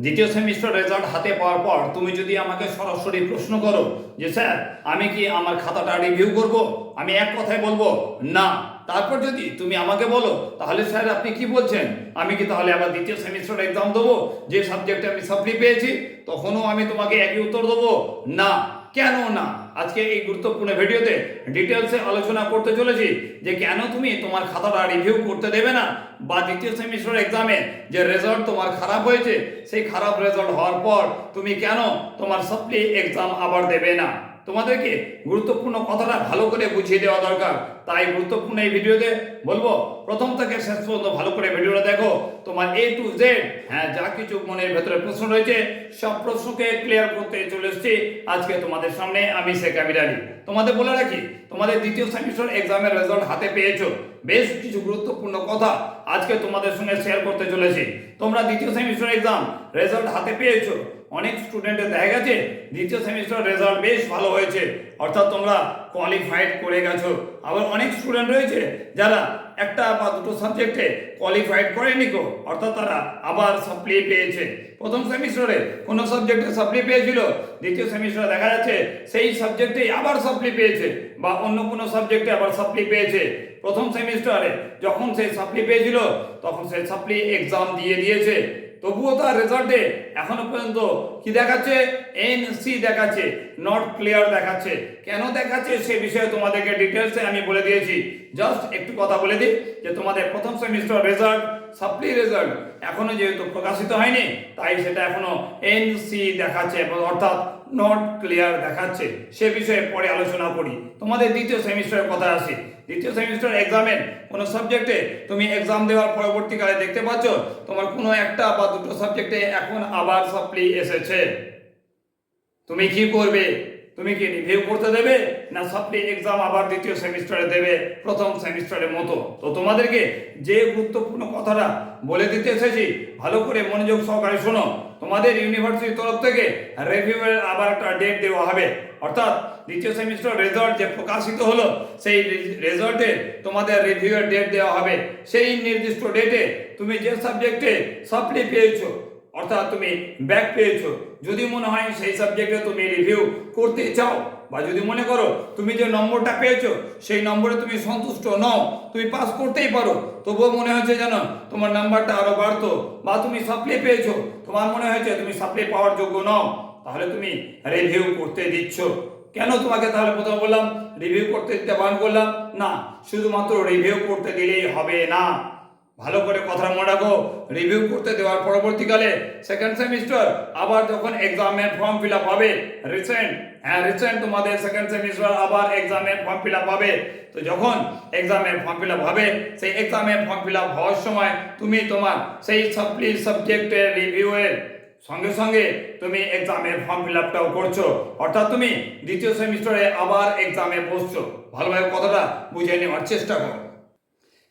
দ্বিতীয় semester result হাতে পাওয়ার পর তুমি যদি আমাকে সরাসরি প্রশ্ন করো যে, স্যার, আমি কি আমার খাতাটা রিভিউ করব? আমি এক কথায় বলব, না। তারপর যদি তুমি আমাকে বলো, তাহলে স্যার, আপনি কি বলছেন? আমি কি তাহলে আবার দ্বিতীয় সেমিস্টার এক্সাম দেবো? যে সাবজেক্টে আমি সাপ্লি পেয়েছি, তখনও আমি তোমাকে একই উত্তর দেবো? না। কেন না? আজকে এই গুরুত্বপূর্ণ ভিডিওতে ডিটেলসে আলোচনা করতে চলেছি যে কেন তুমি তোমার খাতাটা রিভিউ করতে দেবে না? বা দ্বিতীয় সেমিস্টার এক্সামে যে রেজাল্ট তোমার খারাপ হয়েছে, সেই খারাপ রেজাল্ট হওয়ার পর তুমি কেন তোমার সাপ্লি এক্সাম আবার দেবে না? তোমাদেরকে গুরুত্বপূর্ণ কথাটা ভালো করে বুঝিয়ে দেওয়া দরকার। তাই গুরুত্বপূর্ণ এই ভিডিওতে বলব, প্রথম থেকে শেষ পর্যন্ত ভালো করে ভিডিওটা দেখো। তোমার এ টু জেড হ্যাঁ যা কিছু মনের ভেতরে প্রশ্ন রয়েছে, সব প্রশ্নকে ক্লিয়ার করতে চলে এসেছি। আজকে তোমাদের সামনে আমি শেখ আলী। তোমাদের বলে রাখি, তোমাদের দ্বিতীয় সেমিস্টার এক্সামের রেজাল্ট হাতে পেয়েছ। বেশ কিছু গুরুত্বপূর্ণ কথা আজকে তোমাদের সঙ্গে শেয়ার করতে চলেছি। তোমরা দ্বিতীয় সেমিস্টার এক্সাম রেজাল্ট হাতে পেয়েছ। অনেক স্টুডেন্টের দেখা গেছে, দ্বিতীয় সেমিস্টার রেজাল্ট বেশ ভালো হয়েছে। অর্থাৎ তোমরা কোয়ালিফাইড করে গেছো। আবার অনেক স্টুডেন্ট রয়েছে যারা একটা বা দুটো সাবজেক্টে কোয়ালিফাইড করেনি গো, অর্থাৎ তারা আবার সাপ্লি পেয়েছে। প্রথম সেমিস্টারে কোনো সাবজেক্টে সাপ্লি পেয়েছিল, দ্বিতীয় সেমিস্টারে দেখা যাচ্ছে সেই সাবজেক্টেই আবার সাপ্লি পেয়েছে বা অন্য কোনো সাবজেক্টে আবার সাপ্লি পেয়েছে। প্রথম সেমিস্টারে যখন সে সাপ্লি পেয়েছিল, তখন সে সাপ্লি এক্সাম দিয়ে দিয়েছে। তবুও তার রেজাল্টে এখনও পর্যন্ত কি দেখাচ্ছে? এনসি দেখাচ্ছে নট ক্লিয়ার দেখাচ্ছে। কেন দেখাচ্ছে সে বিষয়ে তোমাদেরকে ডিটেলসে আমি বলে দিয়েছি। জাস্ট একটু কথা বলে দিই যে তোমাদের প্রথম সেমিস্টার রেজাল্ট সাপ্লি রেজাল্ট এখনও যেহেতু প্রকাশিত হয়নি, তাই সেটা এখনও এনসি দেখাচ্ছে অর্থাৎ নট ক্লিয়ার দেখাচ্ছে। সে বিষয়ে পরে আলোচনা করি। তোমাদের দ্বিতীয় সেমিস্টারের কথা আসি। দ্বিতীয় সেমিস্টার এক্সামের কোনো সাবজেক্টে তুমি এক্সাম দেওয়ার পরবর্তীকালে দেখতে পাচ্ছ, তোমার কোনো একটা বা দুটো সাবজেক্টে এখন আবার সাপ্লি এসেছে। তুমি কি করবে? তুমি কি রিভিউ করতে দেবে? না সাপ্লি এক্সাম আবার দ্বিতীয় সেমিস্টারে দেবে, প্রথম সেমিস্টারের মতো? তো তোমাদেরকে যে গুরুত্বপূর্ণ কথাটা বলে দিতে এসেছি, ভালো করে মনোযোগ সহকারে শোনো। তোমাদের ইউনিভার্সিটির তরফ থেকে রিভিউয়ের আবার একটা ডেট দেওয়া হবে। অর্থাৎ দ্বিতীয় সেমিস্টার রেজাল্ট যে প্রকাশিত হলো, সেই রেজাল্টে তোমাদের রিভিউয়ের ডেট দেওয়া হবে। সেই নির্দিষ্ট ডেটে তুমি যে সাবজেক্টে সাপ্লি পেয়েছ অর্থাৎ তুমি ব্যাক পেয়েছ। যদি মনে হয় সেই সাবজেক্টে তুমি রিভিউ করতে চাও, বা যদি মনে করো তুমি যে নম্বরটা পেয়েছ, সেই নম্বরে তুমি সন্তুষ্ট নও, তুমি পাস করতেই পারো। তবুও মনে হচ্ছে যেন তোমার নাম্বারটা আরও বাড়তো, বা তুমি সাপ্লি পেয়েছ। তোমার মনে হয়েছে তুমি সাপ্লি পাওয়ার যোগ্য নও, তাহলে তুমি রিভিউ করতে দিচ্ছ। কেন তোমাকে তাহলে প্রথম বললাম রিভিউ করতে দিতে বারণ করলাম? না, শুধুমাত্র রিভিউ করতে দিলেই হবে না। ভালো করে কথা মনে রাখো। রিভিউ করতে দেওয়ার পরবর্তীকালে সেকেন্ড সেমিস্টার আবার যখন এক্সামের ফর্ম ফিল আপ হবে রিসেন্ট হ্যাঁ রিসেন্ট তোমাদের সেকেন্ড সেমিস্টার আবার এক্সামের ফর্ম ফিল আপ হবে। তো যখন এক্সামের ফর্ম ফিল আপ হবে, সেই এক্সামের ফর্ম ফিল আপ হওয়ার সময় তুমি তোমার সেই সাপ্লি সাবজেক্টের রিভিউয়ের সঙ্গে সঙ্গে তুমি এক্সামের ফর্ম ফিল আপটাও করছ। অর্থাৎ তুমি দ্বিতীয় সেমিস্টারে আবার এক্সামে বসছো। ভালোভাবে কথাটা বুঝে নেওয়ার চেষ্টা করো।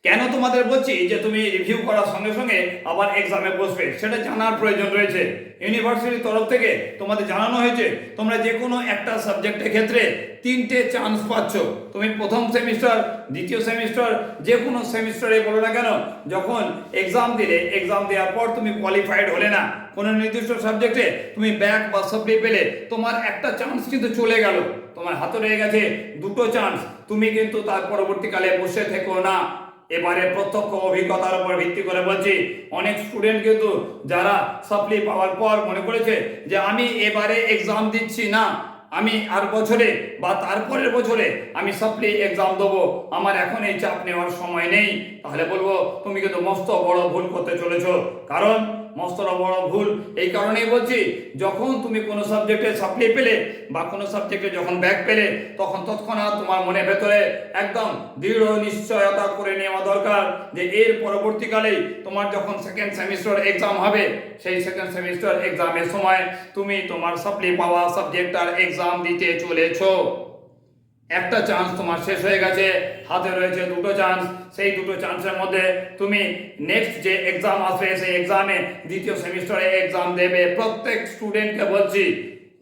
কেন তোমাদের বলছি যে তুমি রিভিউ করার সঙ্গে সঙ্গে আবার এক্সামে বসবে? সেটা জানার প্রয়োজন রয়েছে। ইউনিভার্সিটির তরফ থেকে তোমাদের জানানো হয়েছে, তোমরা যে কোনো একটা সাবজেক্টের ক্ষেত্রে তিনটে চান্স পাচ্ছ। তুমি প্রথম সেমিস্টার দ্বিতীয় সেমিস্টার যে কোনো সেমিস্টারে বলো না কেন, যখন এক্সাম দিলে এক্সাম দেওয়ার পর তুমি কোয়ালিফাইড হলে না, কোনো নির্দিষ্ট সাবজেক্টে তুমি ব্যাক বা সাপ্লি পেলে, তোমার একটা চান্স কিন্তু চলে গেল। তোমার হাতে রয়ে গেছে দুটো চান্স তুমি কিন্তু তার পরবর্তীকালে বসে থেকো না। এবারে প্রত্যক্ষ অভিজ্ঞতার উপর ভিত্তি করে বলছি, অনেক স্টুডেন্ট কিন্তু যারা সাপ্লি পাওয়ার পর মনে করেছে যে আমি এবারে এক্সাম দিচ্ছি না। আমি আর বছরে বা তারপরের বছরে আমি সাপ্লি এক্সাম দেবো। আমার এখন এই চাপ নেওয়ার সময় নেই। তাহলে বলব, তুমি কিন্তু মস্ত বড় ভুল করতে চলেছ। কারণ মস্ত বড় ভুল, এই কারণেই বলছি, যখন তুমি কোনো সাবজেক্টে সাপ্লি পেলে বা কোনো সাবজেক্টে যখন ব্যাক পেলে, তখন তৎক্ষণাৎ তোমার মনের ভেতরে একদম দৃঢ় নিশ্চয়তা করে নেওয়া দরকার যে এর পরবর্তীকালেই তোমার যখন সেকেন্ড সেমিস্টার এক্সাম হবে, সেই সেকেন্ড সেমিস্টার এক্সামের সময় তুমি তোমার সাপ্লি পাওয়া সাবজেক্টটার এক্সাম দিতে চলেছো। একটা চান্স তোমার শেষ হয়ে গেছে। হাতে রয়েছে দুটো চান্স সেই দুটো চান্সের মধ্যে তুমি নেক্সট যে এক্সাম আসবে, সেই এক্সামে দ্বিতীয় সেমিস্টারে এক্সাম দেবে। প্রত্যেক স্টুডেন্টকে বলছি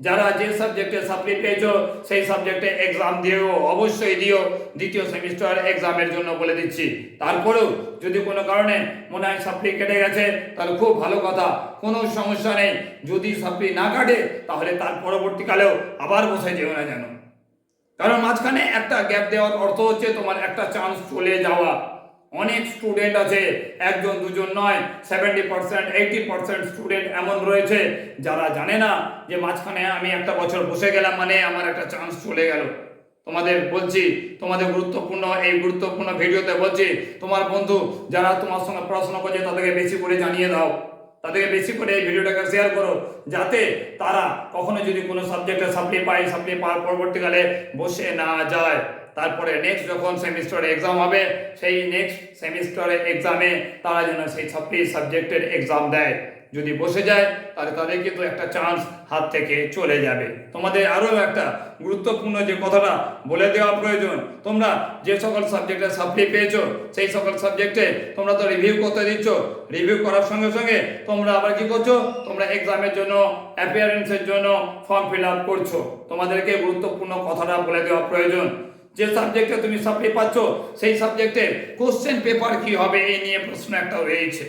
যারা যে সাবজেক্টে সাপ্লি পেয়েছ, সেই সাবজেক্টে এক্সাম দিও, অবশ্যই দিও। দ্বিতীয় সেমিস্টার এক্সামের জন্য বলে দিচ্ছি। তারপরেও যদি কোনো কারণে মনে হয় সাপ্লি কেটে গেছে, তাহলে খুব ভালো কথা। কোনো সমস্যা নেই। যদি সাপ্লি না কাটে, তাহলে তার পরবর্তীকালেও আবার বসে যেও না যেন। কারণ মাঝখানে একটা গ্যাপ দেওয়ার অর্থ হচ্ছে তোমার একটা চান্স চলে যাওয়া। অনেক স্টুডেন্ট আছে, একজন, দুজন নয় seventy percent eighty percent student এমন রয়েছে। যারা জানে না যে মাঝখানে আমি একটা বছর বসে গেলাম মানে আমার একটা চান্স চলে গেল। তোমাদের বলছি, তোমাদের গুরুত্বপূর্ণ, এই গুরুত্বপূর্ণ ভিডিওতে বলছি, তোমার বন্ধু যারা তোমার সঙ্গে পড়াশোনা করছে তাদেরকে বেশি করে জানিয়ে দাও। তাদেরকে বেশি করে এই ভিডিওটাকে শেয়ার করো, যাতে তারা কখনো যদি কোনো সাবজেক্টে সাপ্লি পায় সাপ্লি পাওয়ার পরবর্তীকালে বসে না যায়। তারপরে নেক্সট যখন সেমিস্টারে এক্সাম হবে, সেই নেক্সট সেমিস্টারে এক্সামে তারা যেন সেই সাপ্লি সাবজেক্টের এক্সাম দেয়। যদি বসে যায়, তাহলে তাদের কিন্তু একটা চান্স হাত থেকে চলে যাবে। তোমাদের আরও একটা গুরুত্বপূর্ণ যে কথাটা বলে দেওয়া প্রয়োজন, তোমরা যে সকল সাবজেক্টে সাপ্লি পেয়েছ, সেই সকল সাবজেক্টে তোমরা তো রিভিউ করতে দিচ্ছ। রিভিউ করার সঙ্গে সঙ্গে তোমরা আবার কি করছ? তোমরা এক্সামের জন্য অ্যাপিয়ারেন্সের জন্য ফর্ম ফিল আপ করছ। তোমাদেরকে গুরুত্বপূর্ণ কথাটা বলে দেওয়া প্রয়োজন। যে সাবজেক্টে তুমি সাপ্লি পাচ্ছ, সেই সাবজেক্টের কোশ্চেন পেপার কি হবে, এই নিয়ে প্রশ্ন একটা রয়েছে।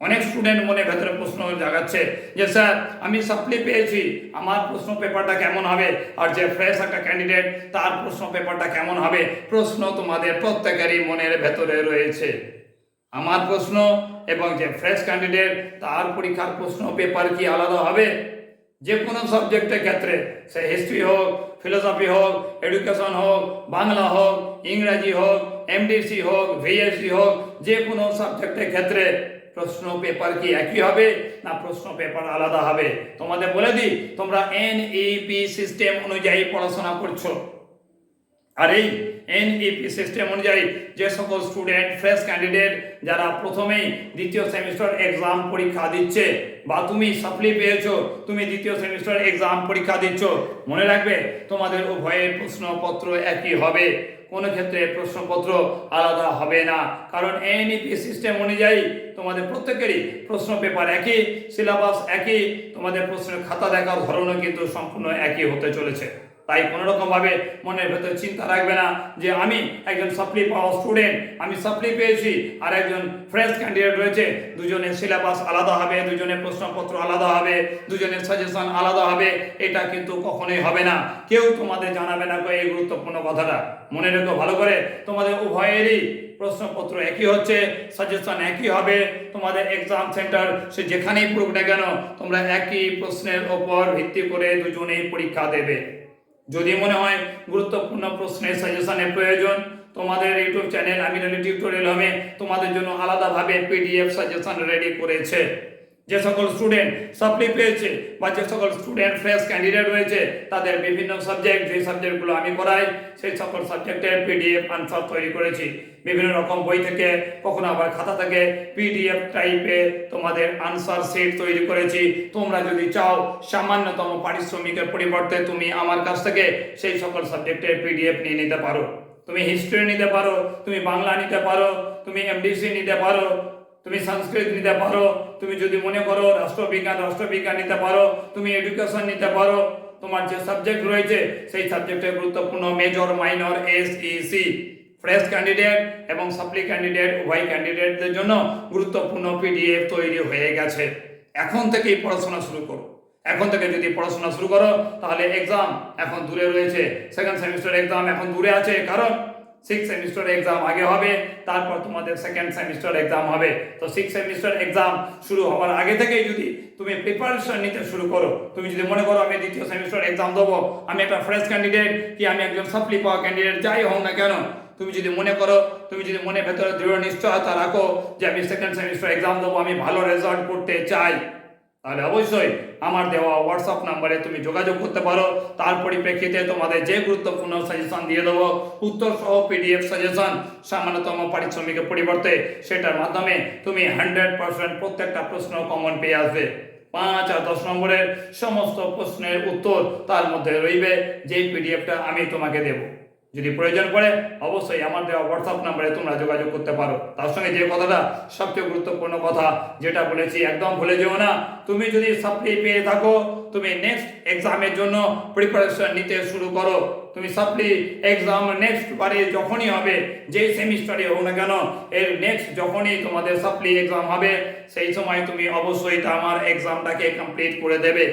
অনেক স্টুডেন্ট মনে ভেতরে প্রশ্ন জাগাচ্ছে যে, স্যার, আমি সাপ্লি পেয়েছি, আমার প্রশ্ন পেপারটা কেমন হবে? আর যে ফ্রেশ একটা ক্যান্ডিডেট তার প্রশ্ন পেপারটা কেমন হবে? প্রশ্ন তোমাদের প্রত্যেকেরই মনের ভেতরে রয়েছে। আমার প্রশ্ন এবং যে ফ্রেশ ক্যান্ডিডেট তার পরীক্ষার প্রশ্ন পেপার কি আলাদা হবে? যে কোনো সাবজেক্টের ক্ষেত্রে, সে হিস্ট্রি হোক ফিলোসফি হোক এডুকেশন হোক, বাংলা হোক, ইংরাজি হোক এমডিসি হোক ভিএসসি হোক যে কোনো সাবজেক্টের ক্ষেত্রে প্রশ্ন পেপার কি একই হবে না প্রশ্ন পেপার আলাদা হবে? তোমাদের বলে দিই, তোমরা এনইপি সিস্টেম অনুযায়ী পড়াশোনা করছ। আর এই এনইপি সিস্টেম অনুযায়ী যে সকল স্টুডেন্ট ফ্রেশ ক্যান্ডিডেট যারা প্রথমেই দ্বিতীয় সেমিস্টার এক্সাম পরীক্ষা দিচ্ছে বা তুমি সাপ্লি পেয়েছ, তুমি দ্বিতীয় সেমিস্টার এক্সাম পরীক্ষা দিচ্ছ, মনে রাখবে তোমাদের উভয়ের প্রশ্নপত্র একই হবে। কোনো ক্ষেত্রে প্রশ্নপত্র আলাদা হবে না। কারণ এনইপি সিস্টেম অনুযায়ী তোমাদের প্রত্যেকেরই প্রশ্ন পেপার একই সিলেবাস একই, তোমাদের প্রশ্নের খাতা দেখার ধরনও কিন্তু সম্পূর্ণ একই হতে চলেছে। তাই কোনো রকম ভাবে মনের ভেতরে চিন্তা রাখবে না যে আমি একজন সাপ্লি পাওয়া স্টুডেন্ট আমি সাপ্লি পেয়েছি আর একজন ফ্রেশ ক্যান্ডিডেট রয়েছে, দুজনের সিলেবাস আলাদা হবে, দুজনের প্রশ্নপত্র আলাদা হবে, দুজনের সাজেশন আলাদা হবে, এটা কিন্তু কখনোই হবে না। কেউ তোমাদের জানাবে না এই গুরুত্বপূর্ণ কথাটা। মনে রেখো ভালো করে, তোমাদের উভয়েরই প্রশ্নপত্র একই হচ্ছে সাজেশন একই হবে, তোমাদের এক্সাম সেন্টার সে যেখানেই পড়ুক না কেন, তোমরা একই প্রশ্নের ওপর ভিত্তি করে দুজনেই পরীক্ষা দেবে। যদি মনে হয় গুরুত্বপূর্ণ প্রশ্নের সাজেশনের প্রয়োজন, তোমাদের ইউটিউব চ্যানেল আমি টিউটোরিয়াল হবে। তোমাদের জন্য আলাদাভাবে পিডিএফ সাজেশন রেডি করেছে। যে সকল স্টুডেন্ট সাপ্লি পেয়েছে বা যে সকল স্টুডেন্ট ফ্রেশ ক্যান্ডিডেট রয়েছে তাদের বিভিন্ন সাবজেক্ট যে সাবজেক্টগুলো আমি করাই সেই সকল সাবজেক্টের পিডিএফ আনসার তৈরি করেছি। বিভিন্ন রকম বই থেকে, কখনো আবার খাতা থেকে পিডিএফ টাইপে তোমাদের আনসার সেট তৈরি করেছি। তোমরা যদি চাও সামান্যতম পারিশ্রমিকের পরিবর্তে তুমি আমার কাছ থেকে সেই সকল সাবজেক্টের পিডিএফ নিয়ে নিতে পারো। তুমি হিস্ট্রি নিতে পারো, তুমি বাংলা নিতে পারো, তুমি এমডিসি নিতে পারো তুমি সংস্কৃত নিতে পারো, তুমি যদি মনে করো রাষ্ট্রবিজ্ঞান রাষ্ট্রবিজ্ঞান নিতে পারো, তুমি এডুকেশন নিতে পারো, তোমার যে সাবজেক্ট রয়েছে, সেই সাবজেক্টের গুরুত্বপূর্ণ major minor S C fresh candidate এবং সাপ্লি ক্যান্ডিডেট উভয় ক্যান্ডিডেটদের জন্য গুরুত্বপূর্ণ পিডিএফ তৈরি হয়ে গেছে। এখন থেকেই পড়াশোনা শুরু করো। এখন থেকে যদি পড়াশোনা শুরু করো, তাহলে এক্সাম এখন দূরে রয়েছে। সেকেন্ড সেমিস্টার এক্সাম এখন দূরে আছে। কারণ সিক্স সেমিস্টার এক্সাম আগে হবে, তারপর তোমাদের সেকেন্ড সেমিস্টার এক্সাম হবে। তো সিক্স সেমিস্টার এক্সাম শুরু হওয়ার আগে থেকেই যদি তুমি প্রিপারেশন নিতে শুরু করো, তুমি যদি মনে করো আমি দ্বিতীয় সেমিস্টার এক্সাম দেবো, আমি একটা ফ্রেশ ক্যান্ডিডেট কি আমি একজন সাপ্লি পাওয়া ক্যান্ডিডেট যাই হোক না কেন, তুমি যদি মনে করো, তুমি যদি মনে ভেতরে দৃঢ় নিশ্চয়তা রাখো যে আমি সেকেন্ড সেমিস্টার এক্সাম দেবো, আমি ভালো রেজাল্ট করতে চাই। তাহলে অবশ্যই আমার দেওয়া হোয়াটসঅ্যাপ নাম্বারে তুমি যোগাযোগ করতে পারো। তার পরিপ্রেক্ষিতে তোমাদের যে গুরুত্বপূর্ণ সাজেশন দিয়ে দেবো, উত্তর সহ পিডিএফ সাজেশন সামান্যতম পারিশ্রমিকের পরিবর্তে সেটার মাধ্যমে তুমি হান্ড্রেড পার্সেন্ট প্রত্যেকটা প্রশ্ন কমন পেয়ে আসবে। পাঁচ আর দশ নম্বরের সমস্ত প্রশ্নের উত্তর তার মধ্যে রইবে, যেই পিডিএফটা আমি তোমাকে দেব। যদি প্রয়োজন পড়ে, অবশ্যই আমার দেওয়া হোয়াটসঅ্যাপ নাম্বারে তোমরা যোগাযোগ করতে পারো। তার সঙ্গে যে কথাটা সবচেয়ে গুরুত্বপূর্ণ কথা, যেটা বলেছি, একদম ভুলে যেও না। তুমি যদি সাপ্লি পেয়ে থাকো, তুমি নেক্সট এক্সামের জন্য প্রিপারেশন নিতে শুরু করো। তুমি সাপ্লি এক্সাম নেক্সট বারে যখনই হবে, যেই সেমিস্টারে হোক না কেন, এর নেক্সট যখনই তোমাদের সাপ্লি এক্সাম হবে, সেই সময় তুমি অবশ্যই আমার এক্সামটাকে কমপ্লিট করে দেবে।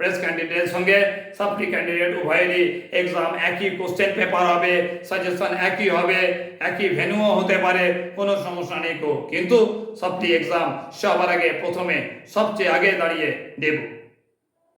ফ্রেশ ক্যান্ডিডেটের সঙ্গে সাপ্লি ক্যান্ডিডেট উভয়েরই এক্সাম একই কোশ্চেন পেপার হবে সাজেশন একই হবে একই ভেন্যুও হতে পারে কোনো সমস্যা নেই কিন্তু সবটি এক্সাম সবার আগে প্রথমে সবচেয়ে আগে দাঁড়িয়ে দেব